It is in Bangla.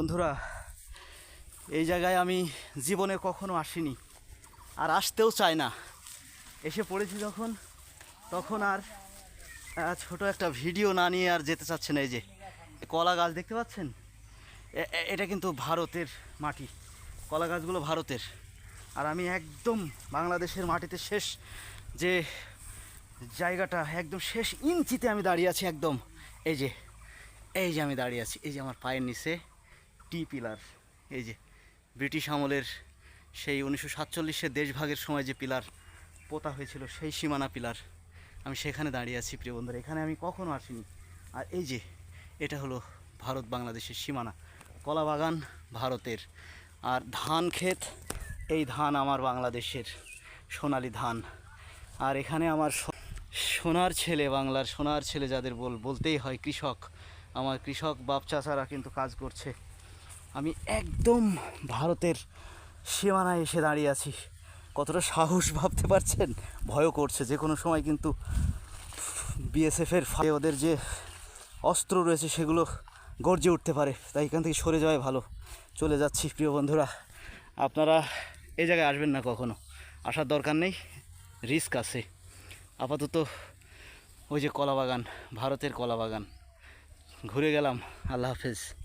বন্ধুরা, এই জায়গায় আমি জীবনে কখনো আসিনি, আর আসতেও চাই না। এসে পড়েছি যখন, তখন আর ছোট একটা ভিডিও না নিয়ে আর যেতে চাচ্ছে না, এই যে কলা গাছ দেখতে পাচ্ছেন? এটা কিন্তু ভারতের মাটি, কলা গাছগুলো ভারতের। আর আমি একদম বাংলাদেশের মাটিতে শেষ যে জায়গাটা, একদম শেষ ইঞ্চিতে আমি দাঁড়িয়ে আছি, একদম। এই যে এই যে আমি দাঁড়িয়ে আছি, এই যে আমার পায়ের নিচে। টি পিলার, এই যে ব্রিটিশ আমলের সেই উনিশশো সাতচল্লিশের দেশভাগের সময় যে পিলার পোতা হয়েছিল, সেই সীমানা পিলার, আমি সেখানে দাঁড়িয়ে আছি প্রিয় বন্ধুরা। এখানে আমি কখনো আসিনি। আর এই যে এটা হলো ভারত বাংলাদেশের সীমানা কলা বাগান ভারতের। আর ধান ক্ষেত, এই ধান আমার বাংলাদেশের সোনালি ধান। আর এখানে আমার সোনার ছেলে বাংলার সোনার ছেলে যাদের বল, বলতেই হয় কৃষক। আমার কৃষক বাপ চাচারা কিন্তু কাজ করছে আমি একদম ভারতের সীমানায় এসে দাঁড়িয়ে আছি। কতটা সাহস ভাবতে পারছেন? ভয়ও করছে। যে কোনো সময় কিন্তু বিএসএফের ওদের যে অস্ত্র রয়েছে, সেগুলো গর্জে উঠতে পারে। তাই এখান থেকে সরে যাওয়াই ভালো। চলে যাচ্ছি, প্রিয় বন্ধুরা। আপনারা এ জায়গায় আসবেন না কখনো। আসার দরকার নেই। রিস্ক আছে। আপাতত ওই যে কলা বাগান ভারতের কলা বাগান ঘুরে গেলাম। আল্লাহ হাফেজ।